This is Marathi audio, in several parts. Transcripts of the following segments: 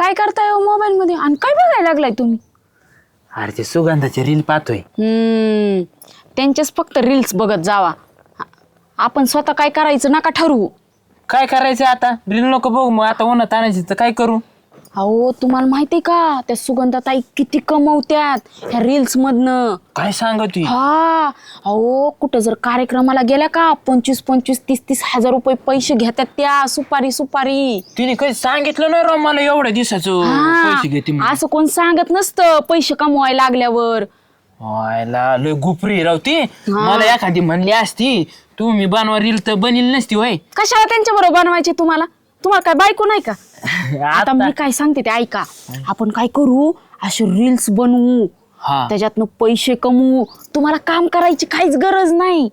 काय करताय मोबाईल मध्ये आणि काय बघायला लागलाय तुम्ही? अरे ते सुगंधाचे रील पाहतोय. हम्म. त्यांचेच फक्त रील्स बघत जावा. आपण स्वतः काय करायचं नका ठरवू. काय करायचं आता? रील नको बघू मग. आता उन्हात आणायची तर काय करू? अहो तुम्हाला माहितीये का? त्या सुगंधाताई किती कमवत्यात ह्या रील्स मधनं. काय सांगतोय हा. अहो कुठं जर कार्यक्रमाला गेल्या का पंचवीस पंचवीस तीस तीस हजार रुपये पैसे घेतात त्या सुपारी सुपारी. तिने काही सांगितलं नाही राव मला एवढ्या दिवसाचं पैसे घेते म्हणून. असं कोण सांगत नसतं पैसे कमवायला लागल्यावर. व्हायला लय गुपरी राव ती. मला एखादी म्हणली असती तुम्ही बनवा रील तर बनील नसती होय. कशाला त्यांच्या बरोबर बनवायचे तुम्हाला? तुम्हाला काय बायको नाही का? आता मी काय सांगते ते ऐका. आपण काय करू? असे रील्स बनवू. हा. त्याच्यातनं पैसे कमवू. तुम्हाला काम करायची काहीच गरज नाही.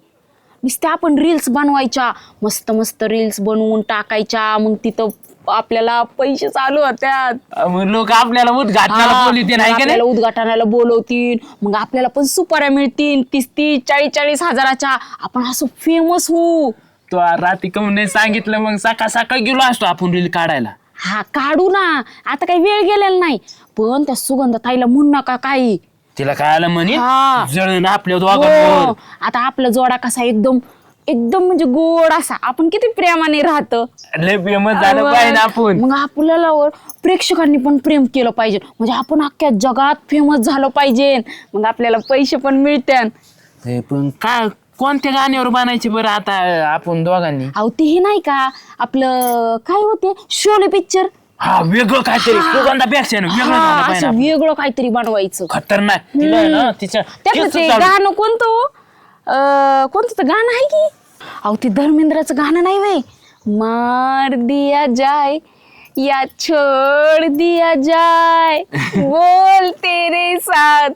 नुसत्या आपण रील्स बनवायच्या. मस्त मस्त रील्स बनवून टाकायच्या. मग तिथं आपल्याला पैसे चालू होत्यात. मग लोक आपल्याला उद्घाटनाला बोलते मग नाही? का आपल्याला नाही उद्घाटनाला बोलवतील. मग आपल्याला पण सुपाऱ्या मिळतील. तीस तीस चाळीस चाळीस हजाराच्या. आपण असं फेमस होऊ. तो रात्री कमी नाही सांगितलं मग सकाळ सकाळ गेलो असतो आपण रील काढायला. हा काढू ना. आता काही वेळ गेलेला नाही. पण त्या सुगंध ताईला म्हणू नका काही. तिला काय आलं म्हणे? हा. जळण आपल्या हो, दोघांवर आता आपला जोडा कसा एकदम एकदम म्हणजे गोड असा. आपण किती प्रेमाने राहतो. लय झालं पाहिजे ना आपण. मग आपल्याला वर प्रेक्षकांनी पण प्रेम केलं पाहिजे. म्हणजे आपण अख्ख्या जगात फेमस झालं पाहिजे. मग आपल्याला पैसे पण मिळत्यान. हे पण काय कोणत्या गाण्यावर बनायचे बरं आता आपण दोघांनी? अहो ते हे नाही का आपलं काय होते शोले पिक्चर हा वेगळं काहीतरी सुगंधापेक्षा ना वेगळं झालं पाहिजे असं ना. वेगळं काहीतरी बनवायचं. खतरनाक. तिला आहे ना तिच्या त्यातलं केस ते चालू. गाणं कोणतं हो? अं, कोणतं ते गाणं आहे की? अहो ते धर्मेंद्राचं गाणं नाही वे मार दिया जाय या छोड़ दिया जाय बोल तेरे साथ.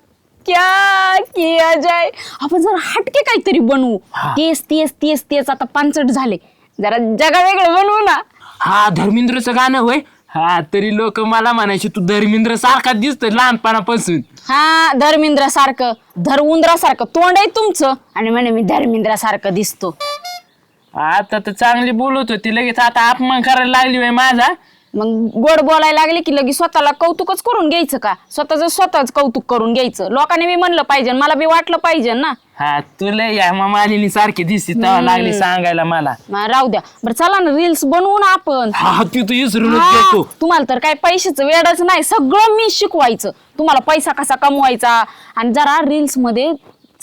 क्या किया जाय? आपण जरा हटके काहीतरी बनवू. तेच तेच तेच तेच आता पानचट झाले. जरा जगा वेगळं बनवू ना. हा धर्मेंद्रचं गाणं होय? हा तरी लोक मला म्हणायचे तू धर्मेंद्र सारखा दिसतोय लहानपणापासून. हा धर्मेंद्र सारखं धर उंदरासारखं तोंड आहे तुमचं. आणि म्हणे मी धर्मेंद्र सारखं दिसतो. आता तर चांगली बोलत होती लगेच आता अपमान करायला लागली होय माझा. मग गोड बोलायला लागले की लगेच स्वतःला कौतुकच करून घ्यायचं का? स्वतःच स्वतःच कौतुक करून घ्यायचं. लोकांनी बी म्हणलं पाहिजे मला बी वाटलं पाहिजे ना. हा तुला या मालिनी सारखी दिसते तेव्हा लागली सांगायला मला. मग राहू द्या. बरं चला ना रील्स बनवू ना आपण. हा ती तू विसरूनच हा, देतो. तुम्हाला तर काय पैशाचं वेळच नाही. सगळं मी शिकवायचं. तुम्हाला पैसा कसा कमवायचा? आणि जरा रील्समध्ये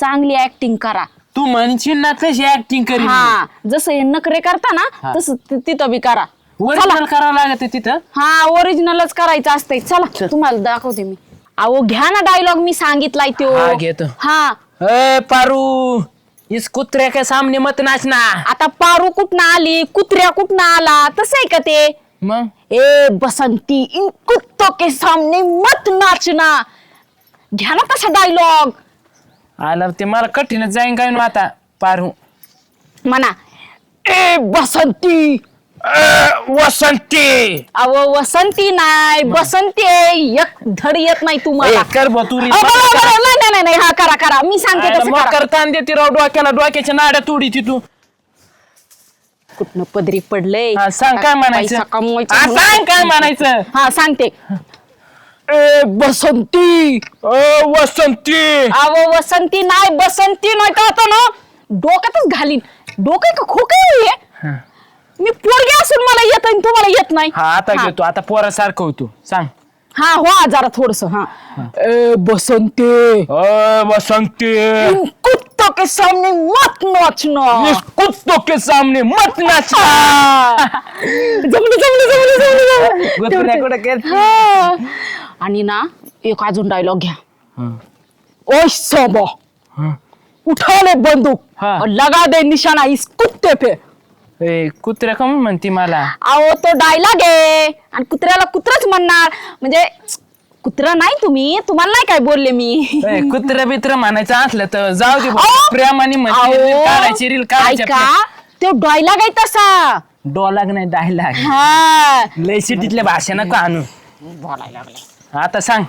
चांगली ऍक्टिंग करा. तू म्हणशील ना तशी ऍक्टिंग करी हा जसं हे नखरे करता ना. तसं ति- तिथं बी करा. ओरिजिनल करावं लागत तिथं? हा ओरिजिनलच करायचं असतंय. चला तुम्हाला दाखवते मी. अहो घ्या ना डायलॉग मी सांगितलाय तो. हा, घेतो. हा. ए पारू इस कुत्र्या के सामने मत नाचना. आता पारू कुठनं आली? कुत्र्या कुठनं आला? तसं आहे का ते? मग? ए बसंती इन कुत्तों के सामने मत नाचना. घ्या ना तसा डायलॉग आला ते मला कठीणच जाईन काय ना आता? पारू. म्हणा ए बसंती! वसंती. अहो वसंती नाही बसंती आहे. एक धड येत नाही तुम्हाला. कर. अहो, बरं, बरं, नाही नाही, नाही नाही. हा करा करा. मी सांगते तसं करा. करताना देते राव डोक्याला डोक्याच्या नाड्या तोडी ती तू. कुठनं पदरी पडलंय? हा, सांग काय म्हणायचं? पैसा कमवायचा हा, म्हणून. सांग काय म्हणायचं? हा सांगते. ए बसंती. ए, वसंती. अहो वसंती नाही बसंती नाही. का आता ना डोक्यातच घालीन. डोकं का खोकं आहे? मी पोरगी असून मला येत आणि तुम्हाला येत नाही. हा आता हा. घेतो. आता पोरासारखं होतो. सांग. हा हो जरा थोडस हा. ए बसंती. वसंती इन कुत्तों के सामने मत नाचना. इस कुत्तों के सामने मत नाचना. जमलं जमलं जमलं जमलं कुठं केलं? हा. आणि ना एक अजून डायलॉग घ्या. ओय सोबो. उठा ले बंदूक. हाँ. और लगा दे निशाना इस कुत्ते पे. ए, कुत्र्या कमी म्हणती मला? अहो तो डायलॉग आहे. आणि कुत्र्याला कुत्रच म्हणणार. म्हणजे कुत्रा नाही तुम्ही. तुम्हाला नाही काय बोलले मी? ए, कुत्रा बित्र म्हणायचं असलं तर जाऊ दे अहो. प्रेमाने म्हणते रील अहो, काढायची रील काढायची ऐका तो डायलॉग आहे तसा. डोलाग नाही डायलाग हा. लय सिटीतल्या भाषा नको आणू. बोलायला लागले आता सांग.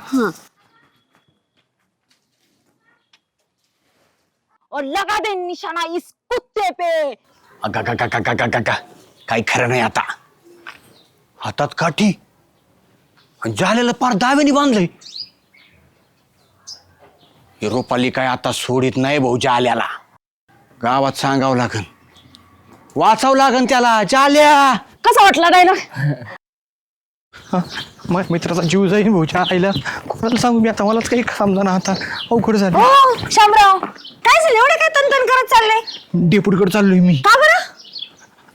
और लगा दे निशाना इस कुत्ते पे. अगा गा गा गा गा गा गा गा काही खरं नाही आता. हातात काठी. आणि जाल्याला पार दाव्याने बांधलंय. हे रोपाली काय आता सोडित नाही भाऊ जाल्याला गावात सांगावं लागन. वाचावं लागन त्याला. जाल्या. कसा वाटला डायलॉग मग मित्राचा जीव जाईल भाऊच्या आईला. कोणाला सांगू मी आता? मलाच काही समजा आता. अवघड झालं. हो शामराव काय झालं? एवढं काय तनतन करत चाललंय? डेपुटीकडे चाललोय मी. का बरं?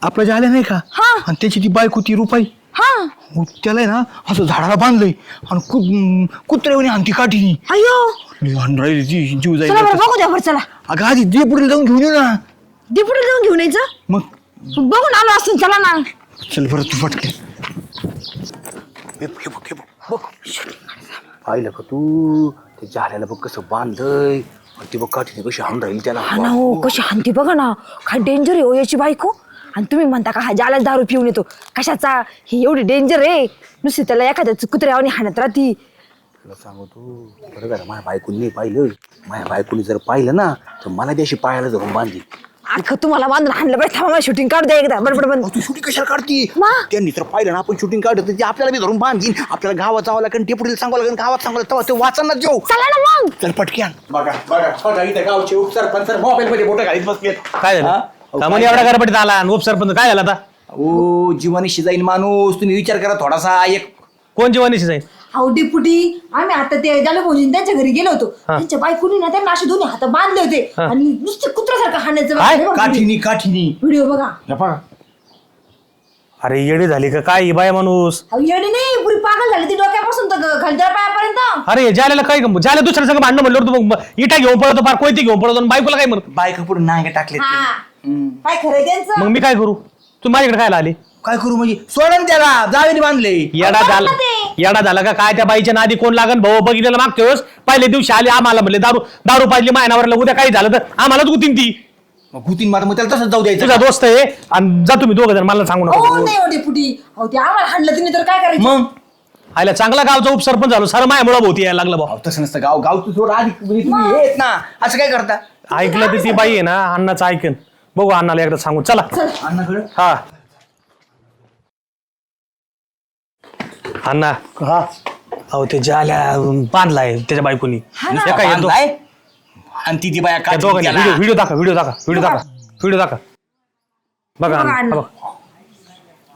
आपलं झालं नाही का? हा. आणि त्याची ती बायको ती रुपाई. हा. मग त्याला आहे ना असं झाडाला बांधलंय. आणि कुत कुत्र्यावणी आणती काठीनी. अयो आणि राहिली ती जीव जाईल चला बरं बघू द्या बरं चला. अगं आधी डेपुटीला जाऊन घेऊन येऊ ना. डिपुटी जाऊन घेऊन यायचं? मग? बघून आलो असं चला ना. चल बरं तू पटके हे बघ, हे बघ, हे बघ, बघ. पाहिलं का तू? ते झाल्याला बघ कसं बांधलंय. आणि ती बघ काठीने कशी हाणून राहील त्याला. हा ना हो कशी हानती बघा ना. काय डेंजर आहे हो याची बायको? आणि तुम्ही म्हणता का हा ज्याला दारू पिऊन येतो. कशाचा? ही एवढी डेंजर आहे. नुसती त्याला एखाद्या कुत्र्यावानी हाणत राहती. तुला सांगू तू? बरं झालं माझ्या बायकोनी नाही पाहिलं. माझ्या बायकोनी जर पाहिलं ना तर मला त्याशी पायाला धरून बांधली. अख्खं तुम्हाला बांधून हाणलं पाहिजे थांबा शूटिंग काढू द्या एकदा. बडबड बंद तू शूटिंग कशाला काढती? त्यांनी तर पाहिलं ना आपण शूटिंग काढत ते आपल्याला बी धरून बांधीन. आपल्याला गावात जावं लागेल टेपुडीला सांगावं लागेल गावात सांगावं लागेल तेव्हा ते वाचणार जेव चला ना मग. चल पटक्यान बघा बघा बघा इथं गावचे उपसरपंच मोबाईल मध्ये बोट घालीत बसलेत. काय झालं? का म्हणे एवढ्या गडबडीत आला आणि उपसरपंच काय झालं आता? ओ जीवानीशी जाईन माणूस तुम्ही विचार करा थोडासा एक कोण जीवानीशी जाईल हाऊ डिपुटी आम्ही आता ते जालो भाऊजी त्यांच्या घरी गेलो होतो. त्यांच्या बायकोनी ना त्यांना असे दोन्ही हात बांधले होते. आणि नुसते कुत्र्यासारखं हाणायचं काठीनी काठीनी व्हिडिओ बघा. हे बघा अरे येडी झाली का काय? ही बाय माणूस येडी नाही. पुरी पागल झाली ती डोक्यापासून तर खालच्या पायापर्यंत. अरे ज्याला काय गं- ज्याला दुसऱ्या संग भांडणं म्हणलं तू मग इटा घेऊन पळतो फार कोयती घेऊन पळतो आणि बायकोला काय म्हणत? बायका पुढे नांगे टाकले हा. काय खरंय त्यांचं? मग मी काय करू? तू माझ्याकडे काय आली? काय करू म्हणजे? सोडन त्याला. जावेने बांधले. येडा झाला येडा झाला का? काय त्या बाईच्या नादी कोण लागन? भाऊ बघितलेलं मागच्या वेळेस? पहिले दिवशी आले आम्हाला म्हणले दारू दारू पाजली मायनावरला उद्या काही झालं तर आम्हालाच गुतीन ती. भूतीन मार मग त्याला तसंच जाऊ द्यायचं तुझा दोस्त आहे आणि जा तुम्ही दोघं जण मला सांगू हो नका नाही हो डिपुटी अहो ते आम्हाला हाणलं तिने तर काय करायचं? मग? आयला चांगला गावचा उपसरपंच झालो. सारं मायामुळं भोवती यायला लागलं भाऊ अहो, तसं नसतं. गाव गाव तू सोड आधी म्हणजे तुम्ही हे आहेत ना. असं काय करता? ऐकलं तर ती बाई आहे ना अण्णाचं ऐकन. बघू अण्णाला एकदा सांगू. चला. अण्णाकडे? हा. अण्णा हा अहो ते जाल्या बांधलाय त्याच्या बायकोनी एका या दो- बांधलाय? आणि ती ती बाया त्या दोघांनी. व्हिडिओ दाखवा व्हिडिओ दाखवा व्हिडिओ दाखवा व्हिडिओ दाखवा बघा अण्णा. बघा.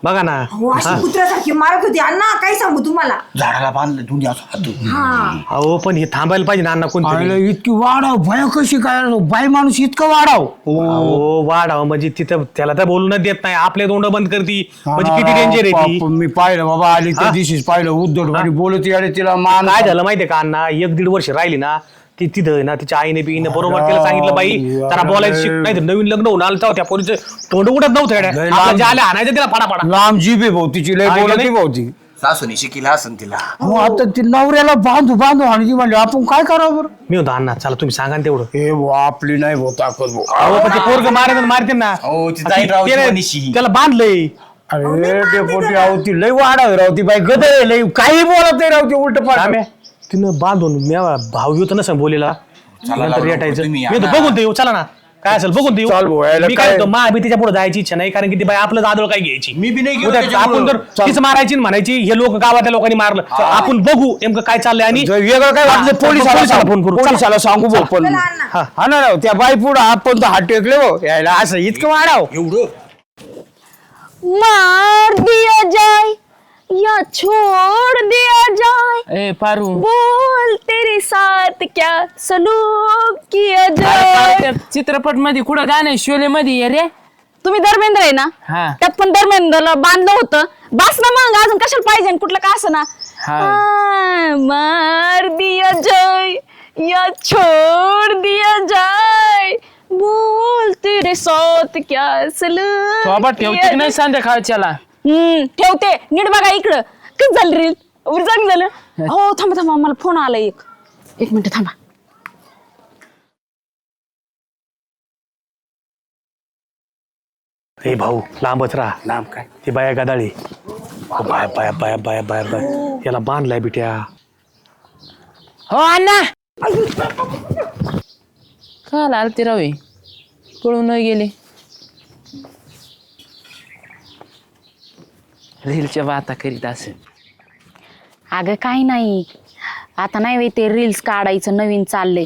बघा ना. हो अशी कुत्र्यासारखी मारत होती. अण्णा काय सांगू तुम्हाला? झाडाला बांधलं असं हा. अहो पण हे थांबायला पाहिजे ना अण्णा कोणतरी. इतकी वाढाव भय कशी काय बाय माणूस इतकं वाढाव. अहो. वाढाव म्हणजे तिथं त्याला तर बोलून देत नाही. आपले तोंड बंद करती. म्हणजे किती डेंजर आहे ती? मी पाहिलं बाबा आली त्या हा? दिवशीच पाहिलं. उद्धट बोलत याडे तिला मान काय झालं माहितीये का अण्णा? एक दीड वर्ष राहिली ना ती तिथं आहे ना तिच्या आईने बिईने बरोबर तिला सांगितलं बाई त्याला बोलायचं शिक नाही तर नवीन लग्न होऊन आलं तेव्हा त्या पोरीचं तोंड उडत नव्हतं येड्या. लय आल्या आणायचं तिला फाडा फाडा. लांब जीभ आहे भाऊ तिची लय बोलत नाही? भाऊ ती सासूने शिकिला असन तिला. हो आता ती नवऱ्याला बांधू बांधू आणि ती म्हणली आपण काय करावं बरं? मी होतो अण्णा चला तुम्ही सांगा ना तेवढं. हे भाऊ आपली नाही भाऊ ताकद भाऊ. अहो पण ते पोरग मारे मारते ना. हो, ती जाईल राव ते- ते- जीवानीशी. त्याला बांधलंय. अरे डेपोटी राव ती लय वाढाव राव ती बाई गद आहे लय काही बोलत नाही राव ती उलट राम्या, तिनं बांधून म्या भाव येतो ना बोलेला. चला नंतर लावलं, रेटायचं. तुम्ही या. मी तर ना. बघून ते येऊ चला ना. काय असेल बघून ते येऊ चाल भाऊ, यायला मी काय काय- म्हणतो मा बी तिच्या पुढे जायची इच्छा नाही कारण की ती बाई आपलं आदळ काय घ्यायची? मी बी नाही गेलो उद्या त्याच्यामुळं. आपण जर तीच मारायची आणि म्हणायची हे लोक गावातल्या लोकांनी मारलं. आपण बघू नेमकं काय चाललंय आणि जर वेगळं काय हा, वाटलं चल, पोलिसाला फोन करू. पोलिसाला सांगू भाऊ पण चला अण्णा. हा. हा ना राव त्या बाई पुढे आपण तर हात टेकले भाऊ. यायला असं इतकं वाढाव. एवढं? मार दिया जाए या छोड़ दिया जाए। ए पारू। बोल तेरे साथ क्या सलूक किया अरे जाए। चित्रपटमध्ये कुठं गाणं शोले मध्ये रे. तुम्ही धर्मेंद्र आहे ना? हा. त्यात पण धर्मेंद्रला बांधलं होतं. बस ना मग अजून कशाला पाहिजे? आणि कुठलं का असं ना? हा. आ, मार दिया जाए या छोड़ दिया जाए। बोल तेरे साथ क्या सलूक बाबा किया ठेवते की नाही संध्याकाळच्याला. हम्म ठेवते. नीट बघा इकडं. कच झालं रील? चांगलं झालं. हो थांबा थांबा मला फोन आला एक. एक मिनिट थांबा. हे भाऊ लांबच राहा. लांब काय? ती बाया गदाळी. हो, बाया बाया बाया बाया बाया बाया. याला बांधलाय बिट्या. हो अण्णा. काल आलते रवी? पळून नाही गेले. रीलच्या वाता करीत असेल. अगं काही नाही. आता नाही बाई ते रील्स काढायचं नवीन चाललंय.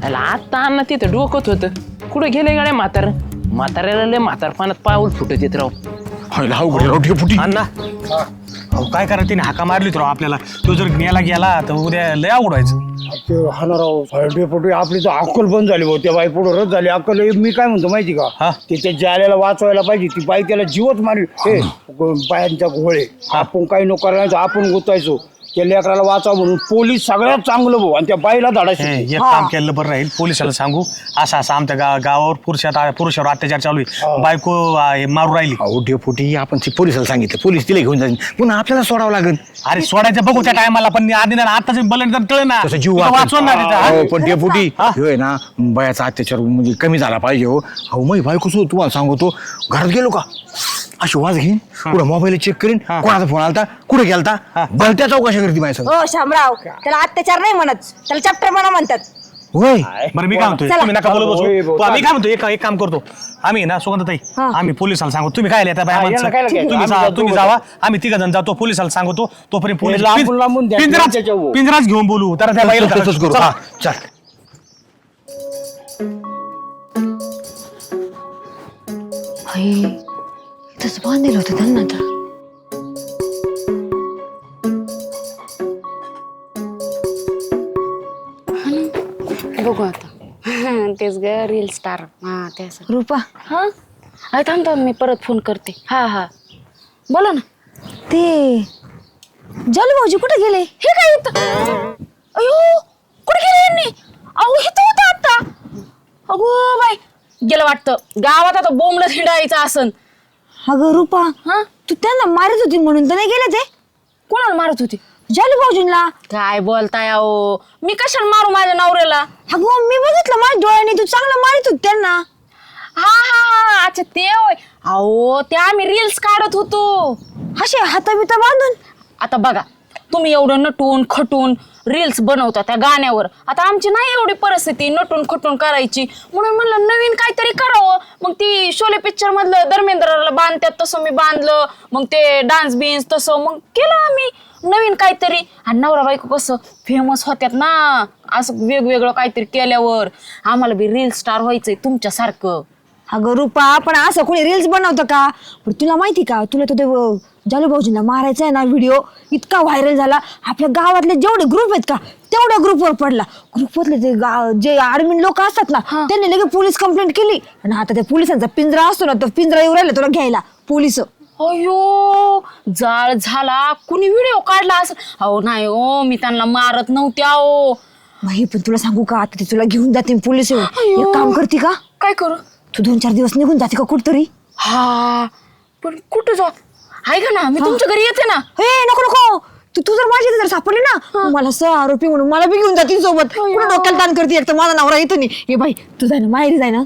त्याला आता अन्न तिथं डोकत होतं. कुठं गेले गाड्या म्हातार? म्हाताऱ्याला लय म्हातारपणात पाऊल फुटत येत राव. अण्णा. अहो काय करा तिने हाका मारली तर आपल्याला. तो जर न्यायला गेला तर उद्या लय अवघड व्हायचं. ते हा ना राव डेपुटी आपली तर अक्कल बंद झाली त्या बाई पुढे रद्द झाली. अक्कल हे मी काय म्हणतो माहिती हा. का ते त्या जाल्याला वाचवायला पाहिजे. ती बाई त्याला जीवच मारली. हे. बायांच्या घोळे. आपण काही नको करायचं आपण गुतायचो. त्या लेकराला वाचावं म्हणून पोलीस सगळ्यात चांगलं भाऊ आणि त्या बाईला धाडा हे. एक काम केलं बरं राहील पोलिसाला सांगू. असं असं आमच्या गा गावावर पुरुषात पुरुषावर अत्याचार चालू आहे. बायको आ, हे मारू राहिली. अहो डेपुटी आपण ती पोलिसाला सांगितलं. पोलीस तिला घेऊन जाईल पुन्हा आपल्याला सोडावं लागेल. अरे सोडायचं बघू त्या टायमाला पण आधी ना आताच बलन तर टळ ना तसं जीव तुला वाचेल. वाचवून ना हा? अहो, पण डेपुटी हा? ह्यो आहे ना बायाचा अत्याचार म्हणजे कमी झाला पाहिजे हो. अहो मै बायको सुद्धा तुम्हाला सांगतो घरात गेलो का? अशी वाज घेईन पुढे मोबाईल चेक करीन. कोणाचा फोन आलता कुठे गेलता भलत्या चौकशा करते माझ्या संग. हो शामराव त्याला अत्याचार नाही म्हणत त्याला चॅप्टरपणा म्हणतात होय बरं मी काय म्हणतोय चला. तुम्ही नका बोलत होय, बसू भाऊ, पण मी काय म्हणतो एक एक काम करतो आम्ही ना सुगंधताई हा. आम्ही पोलिसाला सांगू तुम्ही काय लिहिता बाय हा, माणसं? काय? तुम्ही आम्ही जा- जातो तुम्ही बघा. जावा आम्ही तिघ जण जातो पोलिसाला सांगतो तोपर्यंत पोलीस लांबून पिं- लांबून द्या, पिंजराच त्याच्यावर. पिंजराच घेऊन बोलू तर त्या बाईला तसंच तसंच करू चला. हा चल इथंच बांधलेलं होतं त्यांना तर बघू आता. तेच ग रील स्टार हा तेच. रुपा? हा? अरे थांब थांब मी परत फोन करते. हा हा. बोला ना. ते जालू भाऊजी कुठे गेले? हे काय इथं? अयो कुठे गेले यांनी? अहो इथं होतं आता. अगो बाई. गेलं वाटतं. गावात आता बोंबलं हिंडायचं असन अगं रुपा हा? तू त्यांना मारत होती म्हणून तर नाही गेले ते? कोणाला मारत होती? जालू भाऊजींना. काय बोलताय अहो? मी कशाला मारू माझ्या नवऱ्याला? अगं मी बघितलं माझ्या डोळ्याने तू चांगलं मारत होती त्यांना. हा हा हा अच्छा ते होय. अहो ते आम्ही रील्स काढत होतो. असे हाता बिता बांधून? आता बघा तुम्ही एवढं नटून खटून रील्स बनवता त्या गाण्यावर. आता आमची नाही एवढी परिस्थिती नटून खटून करायची. म्हणून म्हणलं नवीन काहीतरी करावं. मग ती शोले पिक्चर मधलं धर्मेंद्राला बांधतात तसं मी बांधलं. मग ते डान्स बिन्स तसं. मग केलं आम्ही नवीन काहीतरी. आणि नवरा बायको कसं फेमस होत्यात ना. असं वेगवेगळं काहीतरी केल्यावर. आम्हाला बी रील स्टार व्हायचंय तुमच्यासारखं. अगं रुपा आपण असं कोणी रील्स बनवतं का? पण तुला माहिती का? तुला तो ते जालू भाऊजींना मारायचा आहे ना व्हिडिओ इतका व्हायरल झाला. आपल्या गावातले जेवढे ग्रुप आहेत का तेवढ्या ग्रुपवर पडला. ग्रुपवरले ते गा- जे आर्मी लोक असतात ना त्यांनी लगेच पोलीस कंप्लेंट केली. आणि आता त्या पोलिसांचा पिंजरा असतो ना तो पिंजरा येऊ राहिला तुला घ्यायला पोलीस अयो जाळ झाला. कुणी व्हिडिओ काढला असं? अहो नाही ओ मी त्यांना मारत नव्हते अहो. माही पण तुला सांगू का आता ते तुला घेऊन जातील पोलीस. अय्यो. एक काम करते का? काय करू? तू दोन चार दिवस निघून जाते का कुठतरी? हा पण कुठं जा ऐका ना? मी तुमच्या घरी येते ना. हे नको नको. तू तू जर माझी इथे जर सापडली ना मला सह आरोपी म्हणून मला बी घेऊन जातील सोबत. कुठं डोक्याला ताण करते एक तर माझा नवरा येतो नाही. हे बाई तू जाय ना माहेरी जाय ना.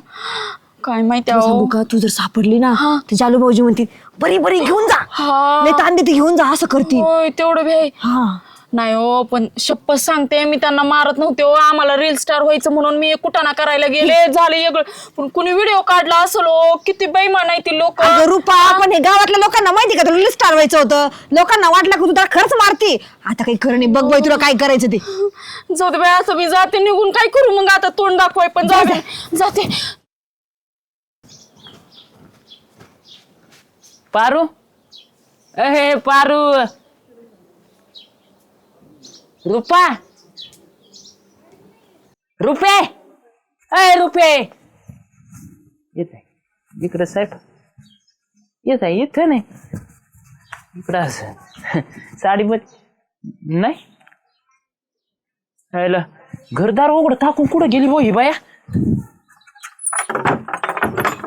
काय माहिती तुला सांगू का तू जर सापडली ना ते जालू भाऊजी म्हणतील बरी बरी घेऊन जा. नाही ताण देते घेऊन जा असं करतील. तेवढं भे हा. नाही हो पण शपथ सांगते मी त्यांना मारत नव्हते हो. आम्हाला रील स्टार व्हायचं म्हणून मी कुटाणा करायला गेले. झाले वेगळं. पण कुणी व्हिडिओ काढला असेल हो. किती बेईमान आहे ती लोक. अगं रुपा पण हे गावातल्या लोकांना माहिती का? तुला लिस्ट ठरवायचं होतं. लोकांना वाटलं की तू त्याला खर्च मारते. आता काही खरं नाही. बघ बाई तुला काय करायचं ते. जाऊ दे बाई असं मी जाते. निघून काय करू मग आता? तोंड दाखवाय पण जाऊ दे. जाते. पारू? अहे पारू. रुपा. रुपे. अय रुपे. येत आहे. इकडं साहेब. येत आहे इथं नाही. इकडं असं. साडी नाही. यायला घरदार उघड टाकून कुठं गेली बो ही बाया?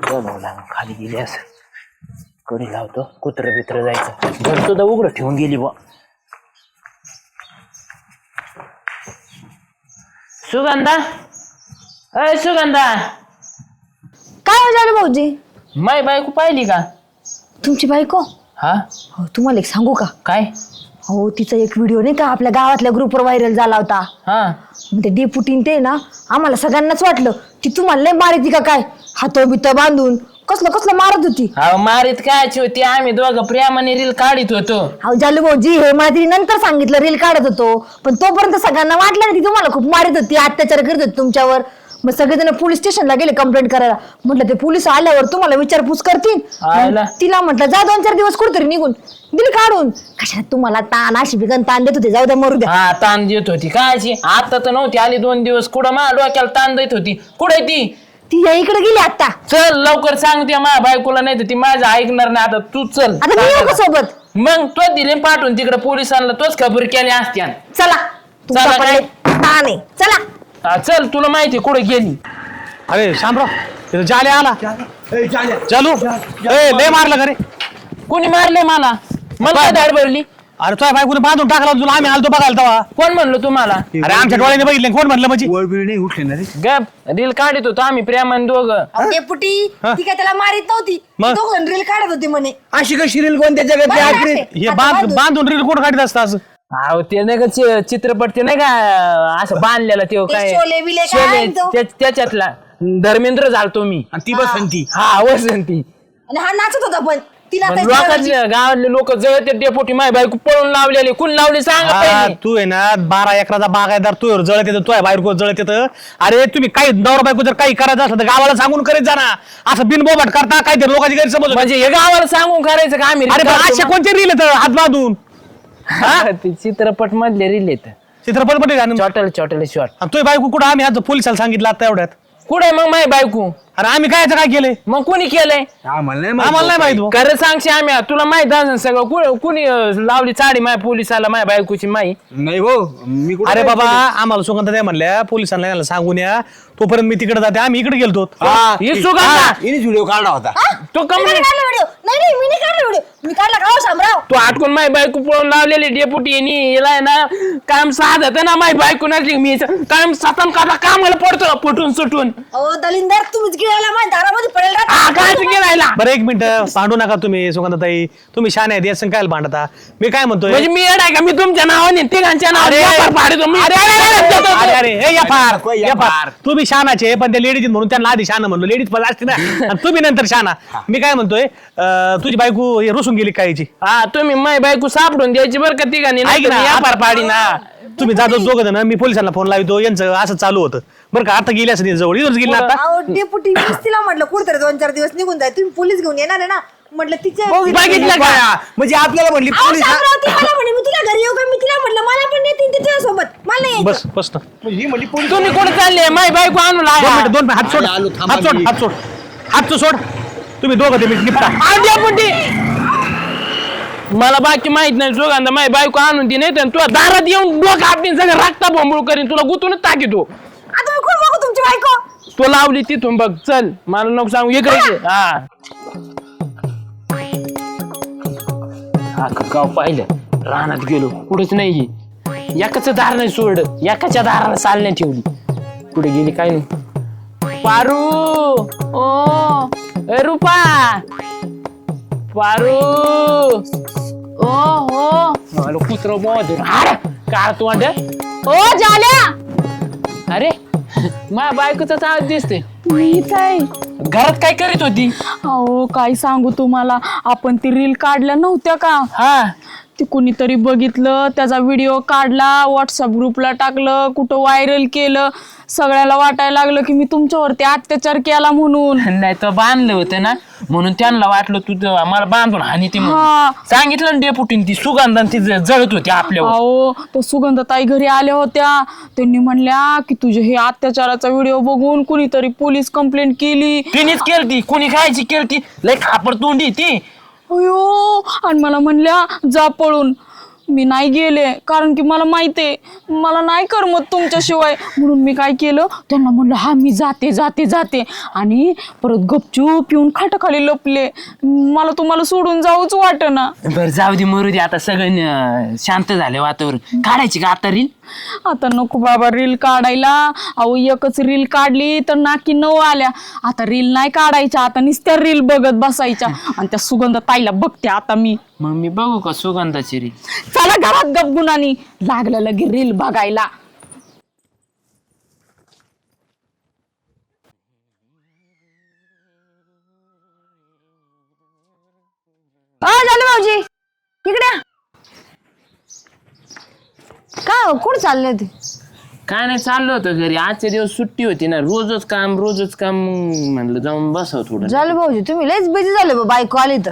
हो, बोलावला खाली गेली असं. कडी लावतो कुत्र बित्र जायचं. घर सुद्धा उघडं ठेवून गेली बा. सुगंधा? अय सुगंधा! काय हो जालू भाऊजी? माय बायको पाहिली का? तुमची बायको? हा? हो तुम्हाला एक सांगू का? काय? हो तिचा एक व्हिडिओ नाही का? आपल्या गावातल्या ग्रुपवर व्हायरल झाला होता. हा. मग ते डेपुटीन ते ना आम्हाला सगळ्यांनाच वाटलं की तुम्हाला लय मारिती का काय? हातो बित बांधून कसलं कसलं मारत होती? अहो मारीत कायची होती? आम्ही दोघं प्रेमाने रील काढीत होतो. अहो जालू भाऊजी हे तिने नंतर सांगितलं रील काढत होतो. पण तोपर्यंत सगळ्यांना वाटलं ना ती तुम्हाला खूप मारित होती अत्याचार करत होती तुमच्यावर. मग सगळेजण पोलीस स्टेशनला गेले कंप्लेंट करायला. म्हटलं ते पोलीस आल्यावर तुम्हाला विचारपूस करतील. आयला. मग तिला म्हटलं जा दोन चार दिवस कुठतरी निघून. दिली काढून. कशात तुम्हाला ताण अशी बिगन ताण देत होते? जाऊ द्या मरू द्या. हा ताण देत होती. कायची? आता तर नव्हती आली दोन दिवस. कुठं मा डोक्याला ताण देत होती? कुठे ती? ती या इकडे गेली आता. चल लवकर सांगते माझ्या बायकोला नाही तर ती माझं ऐकणार नाही आता. तू चल. आता मी येऊ का सोबत? मग तो दिले पाठवून तिकडे पोलिसांना तोच खबर केली असत्या चला. तुमच्याकडे ताण आहे. चला. हा, चल तुला माहिती कुठे गेली. अरे शामराव तिथं जाले आला. चालू ए लय मारलं का रे? कोणी मारले मला? मला काय धाड भरली? अरे तुझ्या बायकोने बांधून टाकला तुला आम्ही आलतो बघायला तेव्हा. कोण म्हणलो तुम्हाला? अरे आमच्या डोळ्याने बघितले कोण म्हणलं म्हणजे? वळबीळ नाही उठले ना रे. गप रील काढत होतो आम्ही प्रेमान दोघं. डेपुटी ती काय त्याला मारित नव्हती? मग? दोघ काढत होती म्हणे. अशी कशी रील कोणत्या जगातली आखरी? असते. हे आता बांध बांधून. बांधून रील कोण काढत असतं असं? अहो ते नाही का चि- चित्रपट ते नाही का असं बांधलेलं ते ते काय शोले बिले काय शोले, आहे तो? त्या- त्याच्यातला धर्मेंद्र झालतो मी. आणि ती बसंती हा वसंती. आणि हा नाचत होता पण. तिला गावातले लोक जळते डेपोटी माय बायको पळून लावलेले. कोण लावले सांग हा, पहिले. तू आहे ना बारा एकराचा बागायदार तू जळत येतं तुझ्या बाहेर कोण जळत येतं. अरे तुम्ही काही नवरा बायको जर काही करायचं असलं तर गावाला सांगून करीत जा ना. असं बिनबोबट करता काहीतरी लोकांची गैरसमज होते. म्हणजे हे गावाला सांगून करायचं का आम्ही? अरे पण करतो अशा मग? कोणते रील येतं हात बांधून? हा, ते चित्रपट मधले रील येत. चित्रपटमध्ये आणि चॉटल चॉटल शॉट तुझी बायको कुठं? आम्ही आज पोलिसाला सांगितलं आता एवढ्यात. कुठे मग माय बायको? अरे आम्ही काय काय केलंय? मग कोणी केलंय? आम्हाला नाही आम्हाला नाही माहीत भाऊ. खरं सांगशी आम्ही तुला माहीत असेल सगळं कुणी कुणी अं, लावली चाडी माय पोलिसाला माय बायकोची माई? नाही भाऊ मी कुठं अरे काय बाबा केलं? आम्हाला सुगंध द्या म्हणल्या पोलिसांना यायला सांगून या. तोपर्यंत मी तिकडे जाते आम्ही इकडे गेलतो. हा, ही सुगंधा. हा, व्हिडिओ काढला होता. तो मी कमी नाही काढला व्हिडिओ नाही नाही मी नाही काढला व्हिडिओ मी काढला का हो शामराव? तू आटकून माय बायको पळून लावलेली डेपुटी यांनी याला आहे ना काम साधत ना माय बायको नसली मी काम सातम काटा कामाला पडतो पटून सुटून. अहो दलिंदर तुम्हीच माझ्या दारामध्ये पडेल हा बरं एक मिनिट. भांडू नका तुम्ही सुगंधताई. तुम्ही शान आहे याचं काय भांडता? मी काय म्हणतोय? म्हणजे मी येडाय का? मी तुमच्या नावाने तिघांच्या नावाने व्यापार पाडतो. मी अरे या फार या फार. तुम्ही शानाचे पण त्या लेडीज म्हणून त्यांना आधी शान म्हणलो. लेडीज पण असते ना. आणि तुम्ही नंतर शाना मी काय म्हणतोय अं, तुझी बायको हे रुसून गेली कायची हा तुम्ही माय बायको सापडून द्यायची बरं का तिघांनी ऐक नाही ना, व्यापार पाडी ना तुम्ही जातो दोघं जण. मी पोलिसांना फोन लावतो. यांचं असं चालू होतं. बरं का आता गेली असं जवळ. इथंच गेली ना आता. अहो मीच तिला म्हटलं कुठतरी दोन चार दिवस निघून जाय तुम्ही पोलीस घेऊन येणार आहे ना? म्हटलं तिच्या बघितलं का? बाया, म्हणजे आपल्याला म्हणली अहो, पोलीस शामराव, ती मला म्हणे मी तुला घरी येऊ का? मी तिला म्हटलं मला पण येतील ते तुझ्यासोबत मला नाही बस यायचं. बस ना. ही म्हणली पोलीस तुम्ही कुठे चालले? माय बायको आणू दोन मिनिट हात सोड. आलो, आलो, थांबा हात सोड मी. हात सोड. हात तो सोड. तुम्ही दोघं ते निपटा. मला बाकी माहीत नाही सुगंधा माय बायको आणून ती नाही तर तुला दारात येऊन डोकं आपली सगळं रक्ता बोंबळ करीन तुला गुतूनच टाकीतो आता मी कोण बघू तुमची बायको? तो लावली तिथून बघ चल मला नको सांगू इकडे ये. हा. अख्खं गाव पाहिलं रानात गेलो कुठेच नाही एकाच दार नाही सोडलं एकाच्या दाराला चालण्या ठेवली. कुठे गेली काय नाही. पारू ओ ए रुपा. पारू. हो। मोद काय तू वाट ओ झाल्या अरे माझ्या बायकोचाच आवाज दिसते मी काय घरात काय करीत होती? अहो काय सांगू तुम्हाला. आपण ती रील काढल्या नव्हत्या का? हा. ती कुणीतरी बघितलं त्याचा व्हिडिओ काढला व्हॉट्सअप ग्रुपला टाकलं कुठं व्हायरल केलं सगळ्याला वाटायला लागलं की मी तुमच्यावरती अत्याचार केला म्हणून. नाही तर बांधलं होतं ना म्हणून त्यांना वाटलं तू तर मला बांधून हानी ती म्हणून. हा. सांगितलं ना डेपुटीन ती सुगंधान ती ज- जळत होती आपल्यावर. अहो त्या सुगंधताई घरी आल्या होत्या. त्यांनी म्हणल्या की तुझे हे अत्याचाराचा व्हिडिओ बघून कुणीतरी पोलीस कंप्लेंट केली. तिनेच केलती कोणी खायची केलती? लय खापड तोंडी ती. अयो आणि मला म्हणल्या जा पळून. मी नाही गेले कारण की मला माहिती आहे मला नाही करमत तुमच्याशिवाय. म्हणून मी काय केलं त्यांना म्हणलं हा मी जाते जाते जाते. आणि परत गपचूप येऊन खाटाखाली लपले. मला तुम्हाला सोडून जाऊच वाटेना. बर जाऊ दे मरू दे. आता सगळं शांत झालं वातावरण. काढायची का आता रील आता नको बाबा रील काढायला. अहो एकच रील काढली तर नाकी नऊ आल्या. आता रील नाही काढायच्या आता नुसत्या रील बघत बसायच्या. आणि त्या सुगंध ताईला बघते आता मी. मग मी बघू का सुगंधाची रील. चला घरात गपगुणानी लागलं लगे रील बघायला. झालं भाऊजी. इकडे या. काय हो, कुठं चालले होते काय नाही चाललो होतं घरी. आजचे दिवस सुट्टी होती ना. रोजच काम रोजच काम. मग म्हणलं जाऊन बसव थोडं. झालं भाऊजी तुम्ही लयच बिझी झाले बा, बायको आली तर.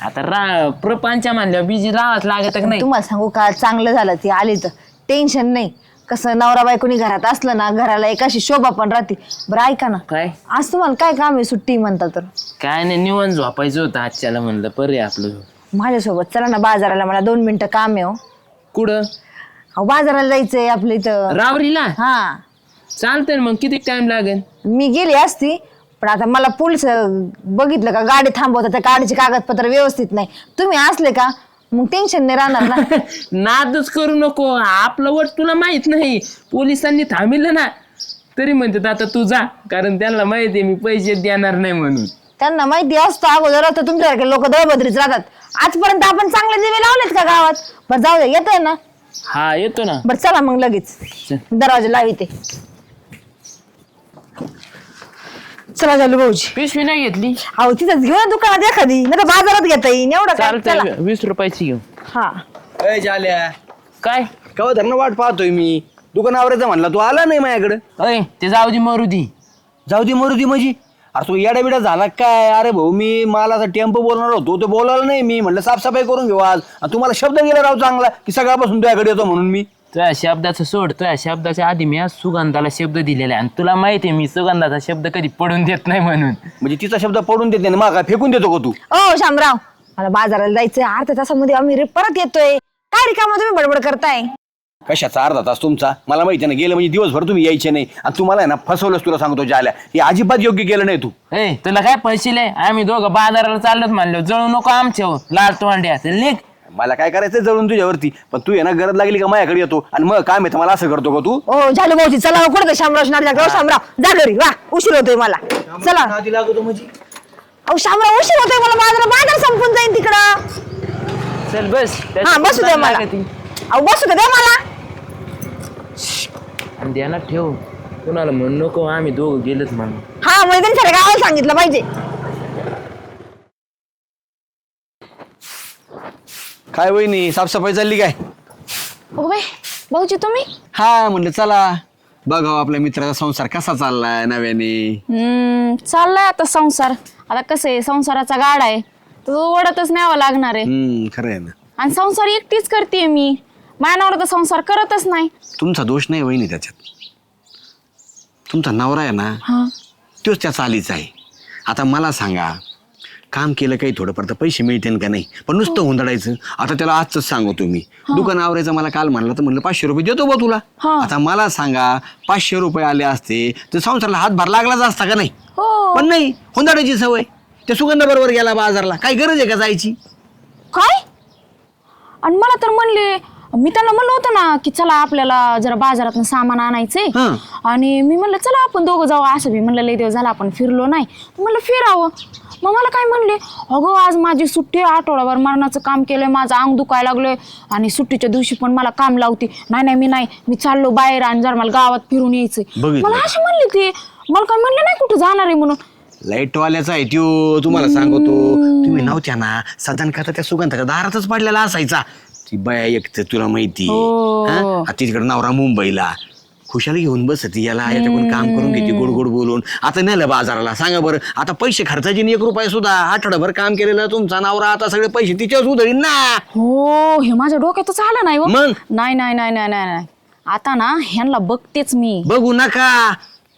आता रा प्रपंचा म्हणल्यावर बिजी राहावंच लागत का नाही? तुम्हाला सांगू का चांगलं झालं ती आली तर. टेन्शन नाही. कसं नवरा बायकोनी घरात असलं ना घराला एक अशी शोभा पण राहते. बरं ऐका ना. काय? आज तुम्हाला काय काम आहे सुट्टी म्हणता तर? काय नाही निवांत झोपायचं होतं आजच्याला म्हणलं पर्याय आपलं. माझ्यासोबत चला ना बाजाराला मला दोन मिनिटं काम आहे हो. कुठं? अहो बाजाराला जायचंय आपल्या इथं. रावरीला? हा. चालतंय ना मग किती टाइम लागेल? मी गेली असती. पण आता मला पोलीस बघितलं का गाडी थांबवतात त्या गाडीचे कागदपत्र व्यवस्थित नाही. तुम्ही असले का? मग टेन्शन नाही राहणार ना. नादच करू नको. आपलं वट तुला माहीत नाही. पोलिसांनी थांबिलं ना. तरी म्हणतात आता तू जा. कारण त्यांना माहिती आहे मी पैसे देणार नाही म्हणून. त्यांना माहिती असतं अगोदर तर तुमच्यासारखे लोक दळबद्रीच राहतात. आजपर्यंत आपण चांगले दिवे लावलेत का गावात? बरं जाऊ दे येतोय ना? हा येतो ना. बरं चला मग लगेच. दरवाजा लाविते. चला झालं भाऊजी. पिशवी नाही घेतली. अहो तिथंच घेऊ ना दुकानात एखादी. नाही तर बाजारात घेता येईन एवढं काय? चला. चालतंय वीस रुपयाची घेऊ. हा. अय झाल्या काय? कवा धरणं वाट पाहतोय मी? दुकानावरच म्हणला तू आला नाही माझ्याकडे? अय ते जाऊ दे मरुदी. जाऊ दे मरू दे माझी. अरे तू येडा बिडा झाला काय? अरे भाऊ मी मला आता टेम्पो बोलणार होतो. तो बोलायला नाही मी. म्हटलं साफसफाई करून घेऊ आज. आणि तुम्हाला शब्द गेला राव चांगला की सकाळपासून तुझ्याकडे येतो म्हणून मी. तुझ्या शब्दाचं सोड तुझ्या शब्दाच्या आधी मी आज सुगंधाला शब्द दिलेला आहे. आणि तुला माहिती आहे मी सुगंधाचा शब्द कधी पडून देत नाही म्हणून. म्हणजे तिचा शब्द पडून देते ना मग काय फेकून देतो का तू? ओ शामराव मला बाजाराला जायचंय. अर्ध्या तासामध्ये आम्ही रे- परत येतोय. काय रिकामा तुम्ही बडबड करताय? कशाचा अर्धा तास तुमचा? मला माहिती आहे ना गेलं म्हणजे दिवसभर तुम्ही यायचे नाही. आणि तुम्हाला आहे ना फसवलंच तुला सांगतो जाल्या. हे अजिबात योग्य केलं नाही तू. ए तुला काय पैसे आम्ही दोघं बाजाराला चाललोच म्हणलो. जळू नको आमच्यावर लाल तोंड्या. लेख मला काय करायचं जळून तुझ्यावरती? पण तू ना गरज लागली का माझ्याकडे येतो? आणि मग काय माहिती मला असं करतो का तू? ओ झालं भाऊजी चला हो, कुठं शामराव नाटक शामराव. जा घरी वा उशीर होतोय मला. चला. अहो शामराव उशीर होतोय मला बाजार बाजार संपून जाईन तिकडं. चल बस. हा बसू द्या मला. अहो बसू द्या मला. आणि ध्यानात ठेव. कुणाला म्हणू नको आम्ही दोघं गेलोच म्हणून. हा म्हणजे त्यांच्या गावाला सांगितलं पाहिजे. काय वहिनी साफसफाई चालली काय? बाई भाऊजी तुम्ही? हा म्हणलं चला. बघाव आपल्या मित्राचा संसार कसा चाललाय नव्याने. हम्म, चाललाय आता संसार. आता कसं आहे संसाराचा गाड आहे. तो ओढतच न्यावा लागणार आहे. हम्म खरं आहे ना. आणि संसार एकटीच करते मी. मानावर तर संसार करतच नाही. तुमचा दोष नाही वहिनी त्याच्यात. तुमचा नवरा आहे ना हा. तोच त्या चालीचा आहे. आता मला सांगा काम केलं काही थोडंफार तर पैसे मिळतील का नाही? पण नुसतं हुंदडायचं. आता त्याला आजच सांगू तुम्ही दुकान आवरायचं मला काल म्हणलं तर म्हणलं पाचशे रुपये देतो बा तुला. हा. आता मला सांगा पाचशे रुपये आले असते तर संसाराला हातभार लागलाच असता का नाही? हो. पण नाही हुंदाडायची सवय. त्या सुगंधा बरोबर गेला बाजारला. काय गरज आहे का जायची? काय? आणि मला तर म्हणले मी त्यांना म्हणलं होतं ना की चला आपल्याला जरा बाजारात सामान आणायचंय. हं. आणि मी म्हणलं चला आपण दोघं जाऊ. असं मी म्हणलं लई दिवस झाला आपण फिरलो नाही. म्हणलं फिरावं. मग मला काय म्हणले? अगं आज माझी सुट्टी आहे, आठवडाभर मरणाचं काम केलंय माझं अंग दुखायला लागलंय आणि सुट्टीच्या दिवशी पण मला काम लावते. नाही नाही मी नाही. मी चाललो बाहेर आणि जरा मला गावात फिरून यायचंय. बघितलं. मला असे म्हणले ते. मला काय म्हणले नाही कुठं जाणार आहे म्हणून. लाईटवाल्याचा आहे त्यो तुम्हाला सांगतो. तुम्ही नव्हत्या ना? साधारण खाता त्या सुगंधाच्या दारातच पडलेला असायचा. ती बाया एक तर तुला माहिती हो. तिच्याकडे नवरा मुंबईला. खुशाली घेऊन बसती याला याच्याकडून काम करून घेते गोड गोड बोलून. आता नेलं बाजाराला. सांगा बरं आता पैसे खर्चाचे नाही एक रुपये सुद्धा आठवडाभर काम केलेलं तुमचा नवरा आता सगळे पैसे तिच्यावर उधळीन ना. हो हे माझ्या डोक्यातच आलं नाही हो. मग? नाही नाही नाही नाही नाही नाही. आता ना ह्यांना बघतेच मी. बघू नका.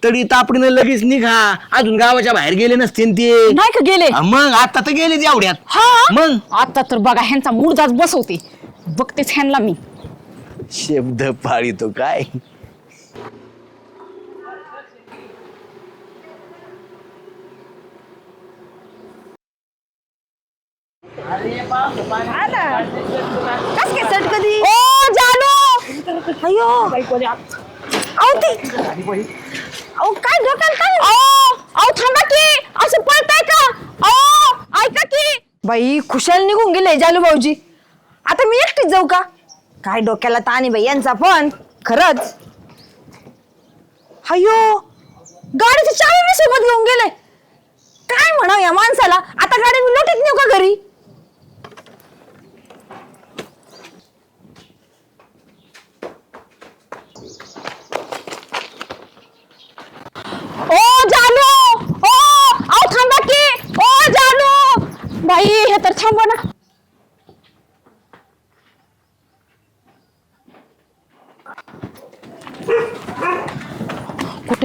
तडी तापडीनं लगेच निघा. अजून गावाच्या बाहेर गेले नसते न ते. नाही का गेले? हा, मग? आता तर गेले एवढ्यात. हा? मग? आता तर बघा ह्यांचा मुर्दाच बसवते. बघतेच ह्यांना मी. शब्द पाळीतो काय? कस काय कधी? ओ अयो अहो ती अहो काय डोक्याला काय? अहो अहो थांबा की. असं पळताय का? अहो ऐका की. बाई खुशाल निघून गेले जालू भाऊजी. आता मी एकटीच जाऊ का? काय डोक्याला ताणी बाई यांचा पण. खरंच. अयो गाडीची चावी मी सोबत घेऊन गेले. काय म्हणाव या माणसाला? आता गाडी मी लोटीत नेऊ का घरी?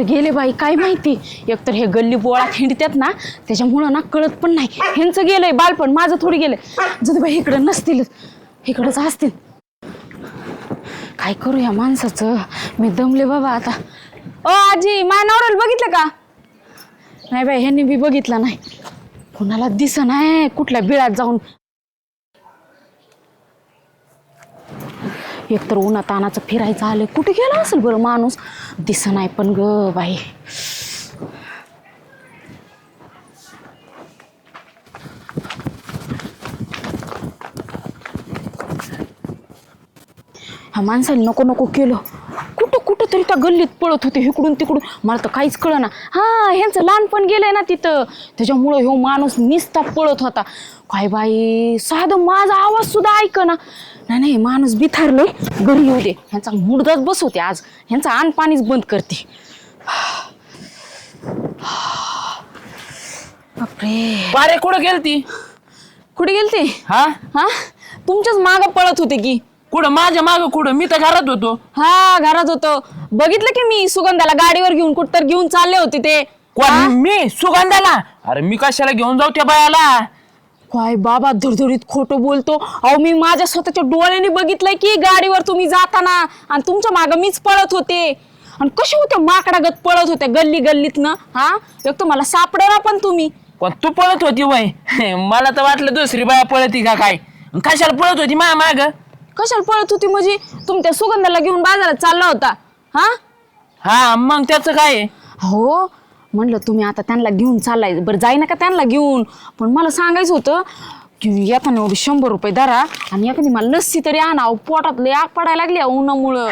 गेले बाई काय माहिती? एकतर हे गल्ली बोळा खिंडत्यात ना त्याच्यामुळं ना कळत पण नाही. ह्यांचं गेलंय बालपण माझं थोडी गेलंय. जर बाई इकडं नसतीलच इकडंच असतील. काय करू या माणसाचं? मी दमले बाबा आता. ओ आजी मानावरल बघितलं का? नाही बाई ह्यांनी बी बघितलं नाही. कुणाला दिस नाही कुठल्या बिळात जाऊन. एकतर उन्हातानाचं फिरायचं आलं कुठे गेला असेल बरं माणूस? दिस नाही पण ग बाई. ह्या माणसाने नको नको केलं. कुठं कुठं तरी त्या गल्लीत पळत होते इकडून तिकडून. मला तर काहीच कळना. ना हा ह्यांचं लहानपण गेलंय ना तिथं. त्याच्यामुळं ह्यो माणूस निस्ता पळत होता. काय बाई साधं माझा आवाज सुद्धा ऐकना नाही नाही माणूस बिथारलोय. घरी येऊ दे. ह्यांचा मुडदाच बसवते आज. ह्यांचा आण पाणीच बंद करते. बापरे. पारे कुठं गेलती? कुठे गेलते? हा? हा? तुमच्याच मागं पळत होते की. कुठं? माझ्या माग कुठं? मी तर घरात होतो. हा घरात होतो. बघितलं की मी सुगंधाला गाडीवर घेऊन कुठतर घेऊन चालले होते ते. कोण? मी? सुगंधाला? अरे मी कशाला घेऊन जाऊ त्या बायाला? काय बाबा धडधडीत खोटं बोलतो. अहो मी माझ्या स्वतःच्या डोळ्याने बघितलंय की गाडीवर तुम्ही जाताना. आणि तुमच्या मागं मीच पळत होते. आणि कसे होते माकडागत पळत होते गल्ली गल्लीतनं? हा? एक तर मला सापडा पण तुम्ही. पण तू पळत होती वय. मला तर वाटलं दुसरी बाया पळती का काय? कशाला पळत होती मा माग? कशाला पळत होती म्हणजे? तुमच्या सुगंधाला घेऊन बाजारात चालला होता. हा? हा मग त्याचं काय आहे? हो म्हणलं तुम्ही आता त्यांना घेऊन चाललाय. बरं जाई नका त्यांना घेऊन? पण मला सांगायचं होतं की येताना एवढे शंभर रुपये धरा आणि एखादी मला लस्सी तरी आणा पोटात लय आग पडायला लागली उन्हामुळं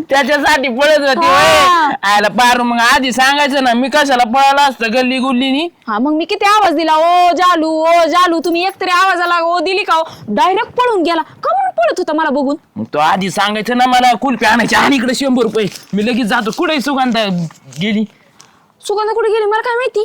त्याच्यासाठी पळत होती हा. आयला पार मग आधी सांगायचं ना मी कशाला पळाला असतं गल्ली गुल्लीनी हा मग मी किती आवाज दिला ओ जालू ओ जालू तुम्ही एकतरी आवाजाला ओ दिली का डायरेक्ट पळून गेला का म्हणून पळत होता मला बघून मग तो आधी सांगायचं ना मला कुल्फी आणायची आणि इकडे शंभर रुपये मी लगेच जातो कुठे सुगंधा गेली सुगंध कुठे गेली मला काय माहिती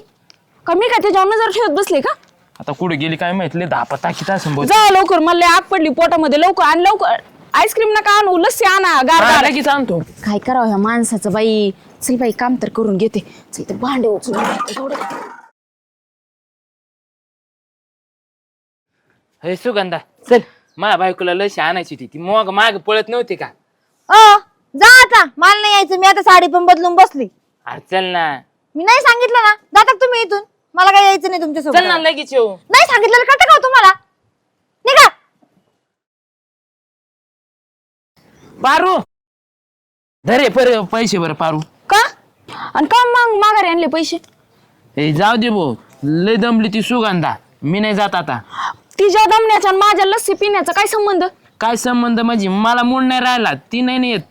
का मी काय त्याच्यावर नजर ठेवत बसले का आता कुठे गेली काय माहिती? धापा टाकीत असं बोल जा लवकर मला लय आग पडली पोटामध्ये. लवकर आणि लवकर. आईस्क्रीम नका आणू लस्सी आणा गार गार. लगेच आणतो. काय करावं ह्या माणसाचं बाई? चल बाई काम तर करून घेते. चल ते भांडे उचलून एवढं. हे सुगंधा चल. माझ्या बायकोला लशी आणायची होती. ती मग माग पळत नव्हती का? अ जा आता. मला नाही यायचं मी आता साडी पण बदलून बसली. अरे चल ना. मी नाही सांगितलं ना. जाता का तुम्ही इथून? मला काय यायचं नाही तुमच्यासोबत. चल ना लगेच येऊ. नाही सांगितलं कळतं का हो तुम्हाला? निघा. पारू. धरे पर पैसे बरं पारू. का? आणि का मग माघारी आणले पैसे? हे जाऊ दे भाऊ. लय दमली ती सुगंधा. मी नाही जात आता. तिच्या दमण्याचा आणि माझ्या लस्सी पिण्याचा काय संबंध? काय संबंध म्हणजे? मला मूड नाही राहिला. ती नाही ना येत.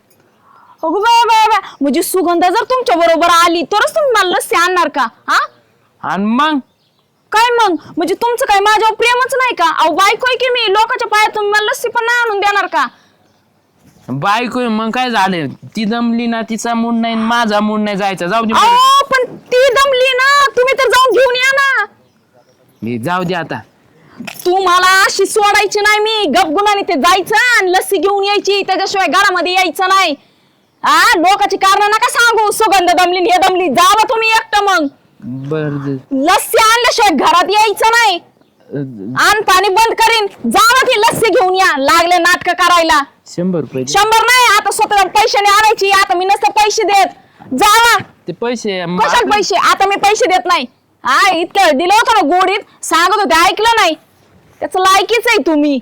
अगो बाय बाय बाय म्हणजे सुगंधा जर तुमच्या बरोबर आली तरच तुम्ही मला लस्सी आणणार का? हा? आणि मग? काय मग? म्हणजे तुमचं काय माझ्यावर प्रेमच नाही का? अहो बायको आहे की मी? लोकांच्या पायात तुम्ही मला लस्सी पण नाही आणून देणार का? बायको मग काय झालं ती दमली ना तिचा मूड नाही आणि माझा मूड नाही जायचा. जाऊ दे बरं. अहो पण ती दमली ना तुम्ही तर जाऊन घेऊन या ना. मी जाऊ दे आता. तू मला अशी सोडायची नाही मी. गपगुणाने ते जायचं आणि लस्सी घेऊन यायची. त्याच्याशिवाय घरामध्ये यायचं नाही. हा लोकांची कारण नका सांगू. सुगंध दमली आणि हे दमली. जावा तुम्ही एकटं मग. बर लस्सी आणल्याशिवाय घरात यायचं नाही. आण पाणी बंद करीन. जावा ती लस्सी घेऊन या. लागले नाटक करायला. शंभर रुपये दे. शंभर नाही आता स्वतः पैशाने आणायची. आता मी नसतं पैसे देत. जावा ते पैसे कशाला पैसे? आता मी पैसे देत नाही. हा इतकं दिलं होतं ना गोडीत. सांगत होते ऐकलं नाही. त्याचं लायकीच आहे तुम्ही.